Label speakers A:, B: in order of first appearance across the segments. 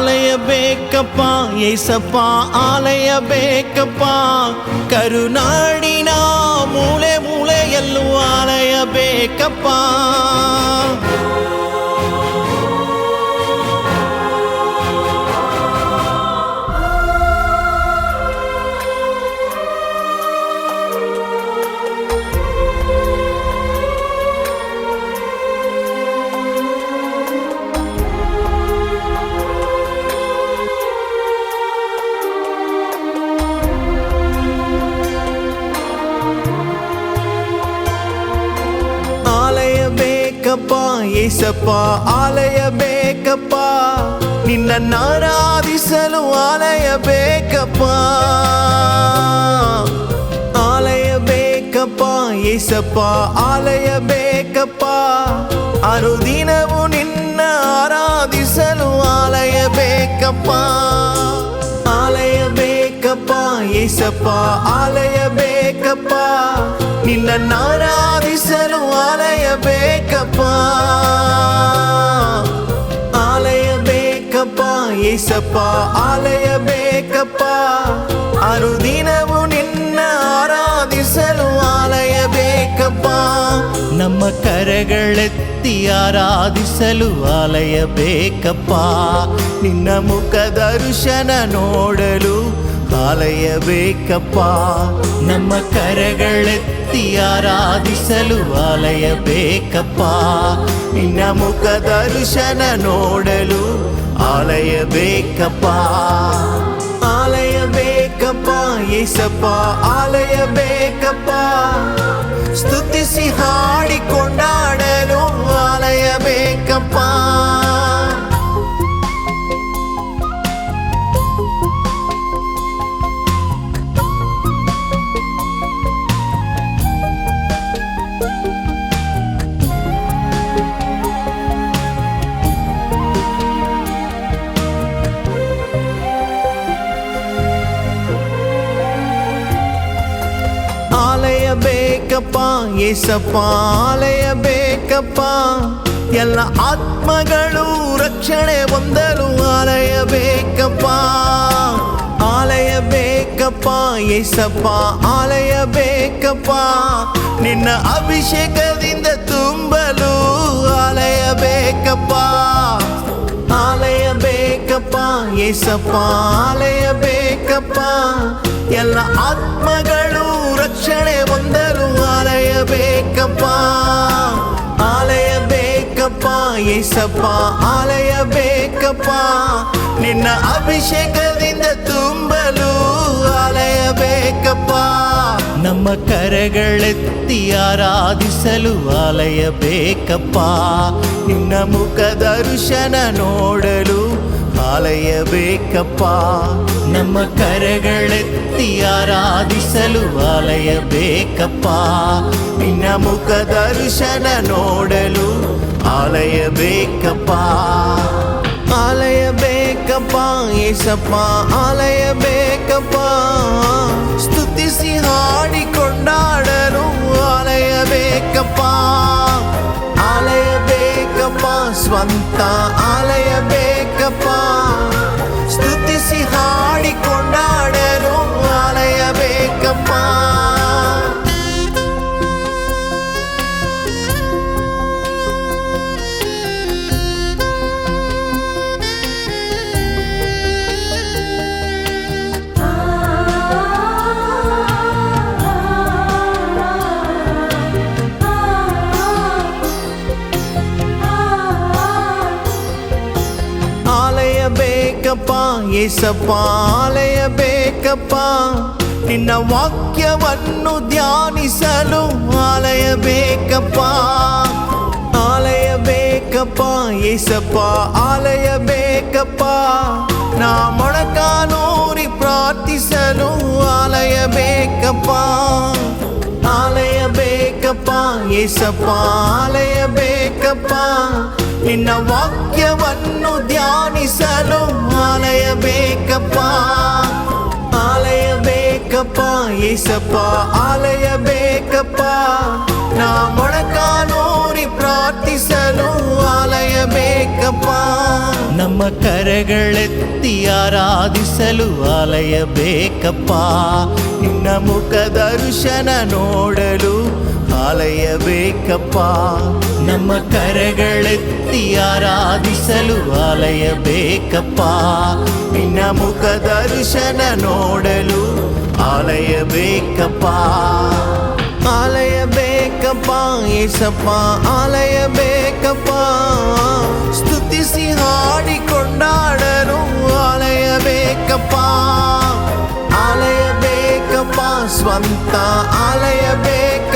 A: ಆಲಯ ಬೇಕಪ್ಪ ಏಸಪ್ಪ ಆಲಯ ಬೇಕಪ್ಪ ಕರುನಾಡಿನ ಮೂಲೆ ಮೂಲೆಯಲ್ಲೂ ಆಲಯ ಬೇಕಪ್ಪ ఏసప్ప ఆలయ బేకప్ప నిన్న నారాధిసలు ఆలయ బేకప్ప ఆలయ బేకప్ప ఏసప్ప ఆలయ బేకప్ప అరుదినవు నిన్న ఆరాధిసలు ఆలయ బేకప్ప ఆలయ బేకప్ప ఏసప్ప ఆలయ బేకప్ప నిన్న నారాధి ಬೇಕಪ್ಪ. ಆಲಯ ಬೇಕಪ್ಪ, ಏಸಪ್ಪ, ಆಲಯ ಬೇಕಪ್ಪ. ಅನುದಿನವು ನಿನ್ನ ಆರಾಧಿಸಲು ಆಲಯ ಬೇಕಪ್ಪ. ನಮ್ಮ ಕರೆಗಳೆತ್ತಿ ಆರಾಧಿಸಲು ಆಲಯ ಬೇಕಪ್ಪ. ನಿನ್ನ ಮುಖ ದರ್ಶನ ನೋಡಲು ಆಲಯ ಬೇಕಪ್ಪ ನಮ್ಮ ಕರೆಗಳೆತ್ತಿ ಆರಾಧಿಸಲು ಆಲಯ ಬೇಕಪ್ಪ ನಿನ್ನ ಮುಖ ದರ್ಶನ ನೋಡಲು ಆಲಯ ಬೇಕಪ್ಪ ಆಲಯ ಬೇಕಪ್ಪ ಏಸಪ್ಪ ಆಲಯ ಬೇಕಪ್ಪ ಸ್ತುತಿಸಿ ಹಾಡಿಕೊಂಡಾಡಲು ಆಲಯ ಬೇಕಪ್ಪ ಏಸಪ್ಪ ಆಲಯ ಬೇಕಪ್ಪ ಎಲ್ಲ ಆತ್ಮಗಳು ರಕ್ಷಣೆ ಹೊಂದಲು ಆಲಯ ಬೇಕಪ್ಪ ಆಲಯ ಬೇಕಪ್ಪ ಏಸಪ್ಪ ಆಲಯ ಬೇಕಪ್ಪ ನಿನ್ನ ಅಭಿಷೇಕದಿಂದ ತುಂಬಲು ಆಲಯ ಬೇಕಪ್ಪ ಆಲಯ ಬೇಕಪ್ಪ ಏಸಪ್ಪ ಆಲಯ ಬೇಕಪ್ಪ ಎಲ್ಲ ಆತ್ಮಗಳು ರಕ್ಷಣೆ ಹೊಂದಲು ಆಲಯ ಬೇಕಪ್ಪ ಆಲಯ ಬೇಕಪ್ಪ ಏಸಪ್ಪ ಆಲಯ ಬೇಕಪ್ಪ ನಿನ್ನ ಅಭಿಷೇಕದಿಂದ ತುಂಬಲು ಆಲಯ ಬೇಕಪ್ಪ ನಮ್ಮ ಕರೆಗಳೆತ್ತಿ ಆರಾಧಿಸಲು ಆಲಯ ಬೇಕಪ್ಪ ನಿನ್ನ ಮುಖ ದರ್ಶನ ನೋಡಲು ಆಲಯ ಬೇಕಪ್ಪ ನಮ್ಮ ಕರೆಗಳೆತ್ತಿ ಆರಾಧಿಸಲು ಆಲಯ ಬೇಕಪ್ಪ ನಿನ್ನ ಮುಖ ದರ್ಶನ ನೋಡಲು ಆಲಯ ಬೇಕಪ್ಪ ಆಲಯ ಬೇಕಪ್ಪ ಏಸಪ್ಪ ಆಲಯ ಬೇಕಪ್ಪ ಸ್ತುತಿಸಿ ಹಾಡಿಕೊಂಡಾಡಲು ಆಲಯ ಬೇಕಪ್ಪ ಆಲಯ ಬೇಕಪ್ಪ ಸ್ವಂತ ಬೇಕಪ್ಪ ಏಸಪ್ಪ ಆಲಯ ಬೇಕಪ್ಪ ನಿನ್ನ ವಾಕ್ಯವನ್ನು ಧ್ಯಾನಿಸಲು ಆಲಯ ಬೇಕಪ್ಪ ಆಲಯ ಬೇಕಪ್ಪ ಏಸಪ್ಪ ಆಲಯ ಬೇಕಪ್ಪ ನಾ ಮೊಣಕಾಲೂರಿ ಪ್ರಾರ್ಥಿಸಲು ಆಲಯ ಬೇಕಪ್ಪ ಆಲಯ ಬೇಕಪ್ಪ ಏಸಪ್ಪ ಆಲಯ ಬೇಕಪ್ಪ ನಿನ್ನ ವಾಕ್ಯವನ್ನು ಧ್ಯಾನಿಸಲು ಆಲಯ ಬೇಕಪ್ಪ ಆಲಯ ಬೇಕಪ್ಪ ಏಸಪ್ಪ ಆಲಯ ಬೇಕಪ್ಪ ನಾ ಮೊಣಕಾಲೂರಿ ಪ್ರಾರ್ಥಿಸಲು ಆಲಯ ಬೇಕಪ್ಪ ನಮ್ಮ ಕರೆಗಳೆತ್ತಿ ಆರಾಧಿಸಲು ಆಲಯ ಬೇಕಪ್ಪ ನಿನ್ನ ಮುಖ ದರ್ಶನ ನೋಡಲು ಆಲಯ ಬೇಕಪ್ಪ ನಮ್ಮ ಕರೆಗಳೆತ್ತಿ ಆರಾಧಿಸಲು ಆಲಯ ಬೇಕಪ್ಪ ನಿನ್ನ ಮುಖ ದರ್ಶನ ನೋಡಲು ಆಲಯ ಬೇಕಪ್ಪ ಆಲಯ ಬೇಕಪ್ಪ ಏಸಪ್ಪ ಆಲಯ ಬೇಕಪ್ಪ ಸ್ತುತಿಸಿ ಹಾಡಿಕೊಂಡಾಡಲು ಆಲಯ ಬೇಕಪ್ಪ ಆಲಯ ಬೇಕಪ್ಪ ಸ್ವಂತ ಆಲಯ ಬೇಕಪ್ಪ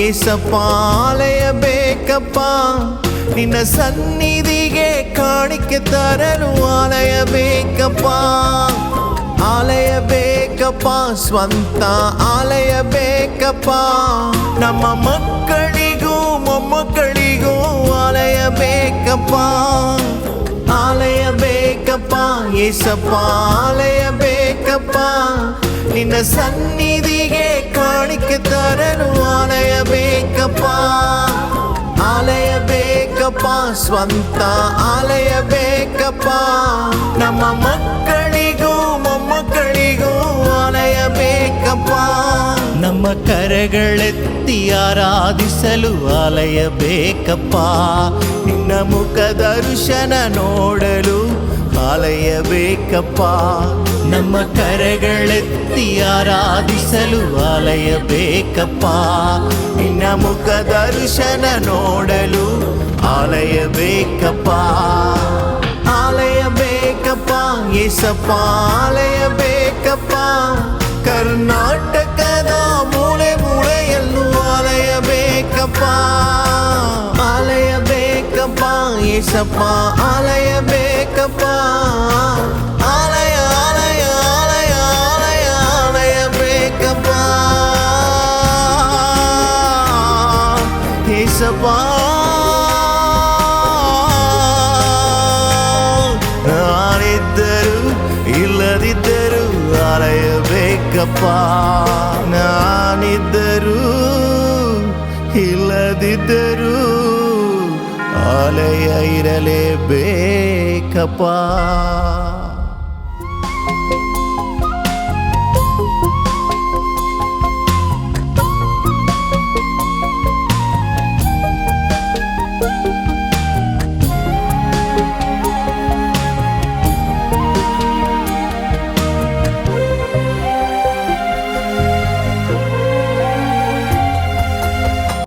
A: ಏಸಪ್ಪ ಆಲಯ ಬೇಕಪ್ಪ ನಿನ್ನ ಸನ್ನಿಧಿಗೆ ಕಾಣಿಕೆ ತರಲು ಆಲಯ ಬೇಕಪ್ಪ ಆಲಯ ಬೇಕಪ್ಪ ಸ್ವಂತ ಆಲಯ ಬೇಕಪ್ಪ ನಮ್ಮ ಮಕ್ಕಳಿಗೂ ಮೊಮ್ಮಕ್ಕಳಿಗೂ ಆಲಯ ಬೇಕಪ್ಪ ಆಲಯ ಬೇಕಪ್ಪ ಏಸಪ್ಪ ಆಲಯ ಬೇಕಪ್ಪ ನಿನ್ನ ಸನ್ನಿಧಿಗೆ ಸ್ವಂತ ಆಲಯ ಬೇಕಪ್ಪ. ನಮ್ಮ ಮಕ್ಕಳಿಗೂ, ಮೊಮ್ಮಕ್ಕಳಿಗೂ ಆಲಯ ಬೇಕಪ್ಪ. ನಮ್ಮ ಕರೆಗಳೆತ್ತಿ ಆರಾಧಿಸಲು ಆಲಯ ಬೇಕಪ್ಪ. ನಿನ್ನ ಮುಖ ದರ್ಶನ ನೋಡಲು ಆಲಯ ಬೇಕಪ್ಪ ನಮ್ಮ ಕರೆಗಳೆತ್ತಿ ಆರಾಧಿಸಲು ಆಲಯ ಬೇಕಪ್ಪ ನಿನ್ನ ಮುಖ ದರ್ಶನ ನೋಡಲು ಆಲಯ ಬೇಕಪ್ಪ ಆಲಯ ಬೇಕಪ್ಪ ಏಸಪ್ಪ ಆಲಯ ಬೇಕಪ್ಪ ಕರ್ನಾಟಕದ ಮೂಲೆ ಮೂಲೆಯಲ್ಲೂ ಆಲಯ ಬೇಕಪ್ಪ ಆಲಯ ಬೇಕಪ್ಪ ಏಸಪ್ಪ ಆಲಯ ಏಸಪ್ಪ ನಾನಿದ್ದರು ಇಲ್ಲದಿದ್ದರು ಆಲಯ ಬೇಕಪ್ಪ ನಾನಿದ್ದರು ಇಲ್ಲದಿದ್ದರು ಅಲೆಯ ಇರಲೇಬೇಕಪ್ಪ.